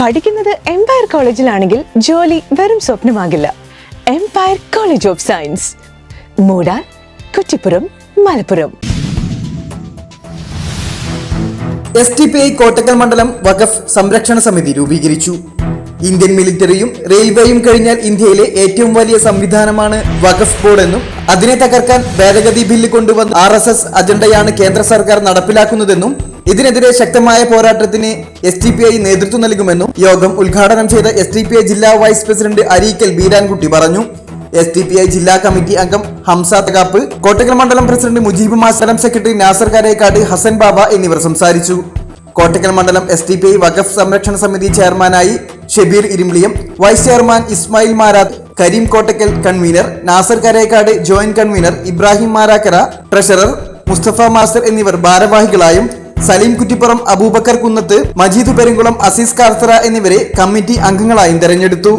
പഠിക്കുന്നത് എംപയർ കോളേജിലാണെങ്കിൽ ജോലി വെറും സ്വപ്നമാകില്ല. Empire College of Science Moodar Kuttippuram Malappuram. S T P I Kottakkal മണ്ഡലം വഖഫ് സംരക്ഷണ സമിതി രൂപീകരിച്ചു. ഇന്ത്യൻ മിലിറ്ററിയും റെയിൽവേയും കഴിഞ്ഞാൽ ഇന്ത്യയിലെ ഏറ്റവും വലിയ സംവിധാനമാണ് വഖഫ് ബോർഡ് എന്നും അതിനെ തകർക്കാൻ ഭേദഗതി ബില്ല് കൊണ്ടുവന്ന ആർ എസ് എസ് അജണ്ടയാണ് കേന്ദ്ര സർക്കാർ നടപ്പിലാക്കുന്നതെന്നും ഇതിനെതിരെ ശക്തമായ പോരാട്ടത്തിന് എസ് ടി പി ഐ നേതൃത്വം നൽകുമെന്നും യോഗം ഉദ്ഘാടനം ചെയ്ത എസ് ടി പി ഐ ജില്ലാ വൈസ് പ്രസിഡന്റ് അരീക്കൽ ബീരാൻകുട്ടി പറഞ്ഞു. എസ് ടി പി ഐ ജില്ലാ കമ്മിറ്റി അംഗം ഹംസ തകാപ്പ് കോട്ടക്കൽ മണ്ഡലം പ്രസിഡന്റ് മുജീബ് മാസ്റ്റലം സെക്രട്ടറി നാസർ കരേക്കാട് ഹസൻ ബാബ എന്നിവർ സംസാരിച്ചു. കോട്ടക്കൽ മണ്ഡലം എസ് ടി പി ഐ വഖഫ് സംരക്ഷണ സമിതി ചെയർമാനായി Shebeer Irumbiliyam vice chairman Ismail Marath Kareem Kottakkal convener Nasar Karekkad joint convener Ibrahim Marakkara treasurer Mustafa master എന്നിവർ ഭാരവാഹികളായും സലീം കുറ്റിപ്പുറം അബൂബക്കർ കുന്നത്ത് മജീദ് പെരുങ്കുളം അസീസ് കാർത്തറ എന്നിവരെ കമ്മിറ്റി അംഗങ്ങളായും തെരഞ്ഞെടുത്തു.